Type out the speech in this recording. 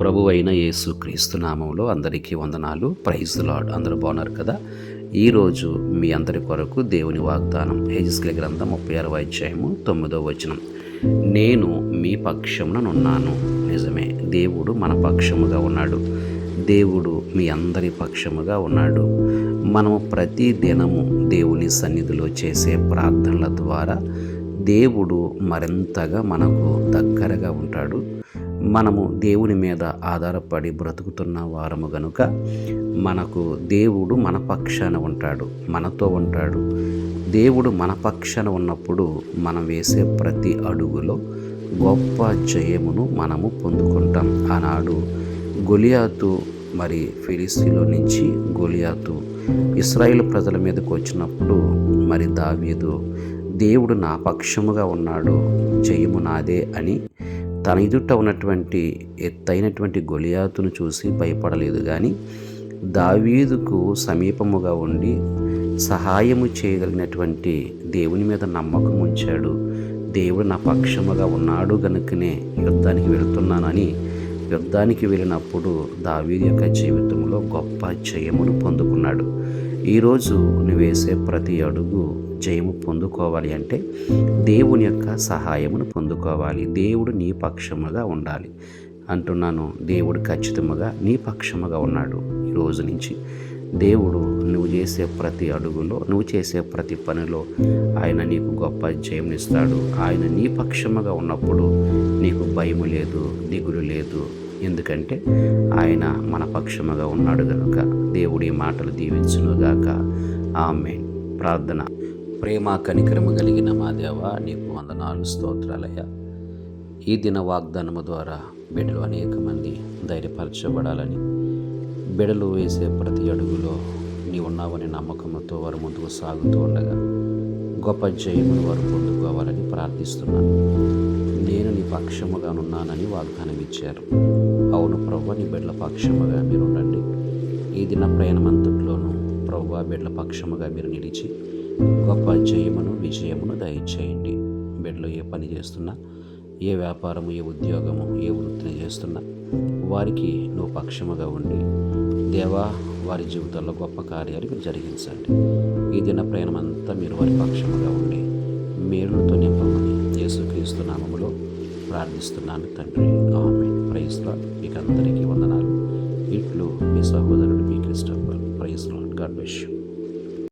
ప్రభు అయిన యేసు క్రీస్తు నామంలో అందరికీ వందనాలు. ప్రైజ్ లాడ్ అందరూ బాగున్నారు కదా? ఈరోజు మీ అందరి కొరకు దేవుని వాగ్దానం హెజిస్కిల గ్రంథం ముప్పై ఆరు అధ్యాయము తొమ్మిదో వచనం. నేను మీ పక్షముననున్నాను నిజమే దేవుడు మన పక్షముగా ఉన్నాడు. దేవుడు మీ అందరి పక్షముగా ఉన్నాడు. మనము ప్రతి దినము దేవుని సన్నిధిలో చేసే ప్రార్థనల ద్వారా దేవుడు మరింతగా మనకు దగ్గరగా ఉంటాడు. మనము దేవుని మీద ఆధారపడి బ్రతుకుతున్న వారము గనుక మనకు దేవుడు మన పక్షాన ఉంటాడు మనతో ఉంటాడు. దేవుడు మన పక్షాన ఉన్నప్పుడు మనం వేసే ప్రతి అడుగులో గొప్ప జయమును మనము పొందుకుంటాం. ఆనాడు గొలియాతు మరి ఫిలిస్తీన్లో నుంచి గొలియాతు ఇస్రాయేల్ ప్రజల మీదకు వచ్చినప్పుడు మరి దావీదు దేవుడు నా పక్షముగా ఉన్నాడు జయము నాదే అని తన ఎదుట ఉన్నటువంటి ఎత్తైనటువంటి గొలియాతును చూసి భయపడలేదు కానీ దావీదుకు సమీపముగా ఉండి సహాయము చేయగలిగినటువంటి దేవుని మీద నమ్మకం ఉంచాడు. దేవుడు నా పక్షముగా ఉన్నాడు గనుకనే యుద్ధానికి వెళుతున్నానని యుద్ధానికి వెళ్ళినప్పుడు దావీదు యొక్క జీవితంలో గొప్ప జయమును పొందుకున్నాడు. ఈరోజు నువ్వు వేసే ప్రతి అడుగు జయము పొందుకోవాలి అంటే దేవుని యొక్క సహాయమును పొందుకోవాలి. దేవుడు నీ పక్షముగా ఉండాలి. అంటున్నాను దేవుడు ఖచ్చితంగా నీ పక్షముగా ఉన్నాడు ఈ రోజు నుంచి. దేవుడు నువ్వు చేసే ప్రతి అడుగులో నువ్వు చేసే ప్రతి పనిలో ఆయన నీకు గొప్ప జయమునిస్తాడు ఆయన నీ పక్షముగా ఉన్నప్పుడు నీకు భయము లేదు దిగులు లేదు. ఎందుకంటే ఆయన మన పక్షముగా ఉన్నాడు కనుక దేవుడి మాటలు దీవించునుగాక. ఆమె ప్రార్థన. ప్రేమ కనికరము కలిగిన మా దేవ నీకు వందనాలు స్తోత్రాలయ ఈ దిన వాగ్దానము ద్వారా బిడ్డలు అనేక మంది ధైర్యపరచబడాలని బిడలు వేసే ప్రతి అడుగులో నీ ఉన్నావని నమ్మకంతో వారు ముందుకు సాగుతూ ఉండగా గొప్ప జయమును వారు పొందుకోవాలని ప్రార్థిస్తున్నాను. నేను నీ పక్షముగానున్నానని వాగ్దానం ఇచ్చారు. అవును ప్రవ్వ నీ బిడ్డల పక్షముగా మీరు ఉండండి ఈ దిన ప్రయాణమంతట్లోనూ ప్రవ్వ బిడ్డల పక్షముగా మీరు నిలిచి గొప్ప జయమును విజయమును దయచేయండి. బిడ్డలు ఏ పని చేస్తున్నా ఏ వ్యాపారము ఏ ఉద్యోగము ఏ వృత్తిని చేస్తున్నా వారికి నువ్వు పక్షముగా ఉండి దేవా వారి జీవితాల్లో గొప్ప కార్యాలు మీరు జరిగించండి. ఈ దిన ప్రయాణం అంతా మీరు వారి పక్షముగా ఉండి మేలుతో నింపమని యేసుక్రీస్తు నామములో ప్రార్థిస్తున్నాను తండ్రి. ఆమె ప్రైస్లా మీకు అందరికీ వందనాలు. ఇట్లు మీ సహోదరుడు మీ Christopher. Praise God wish you.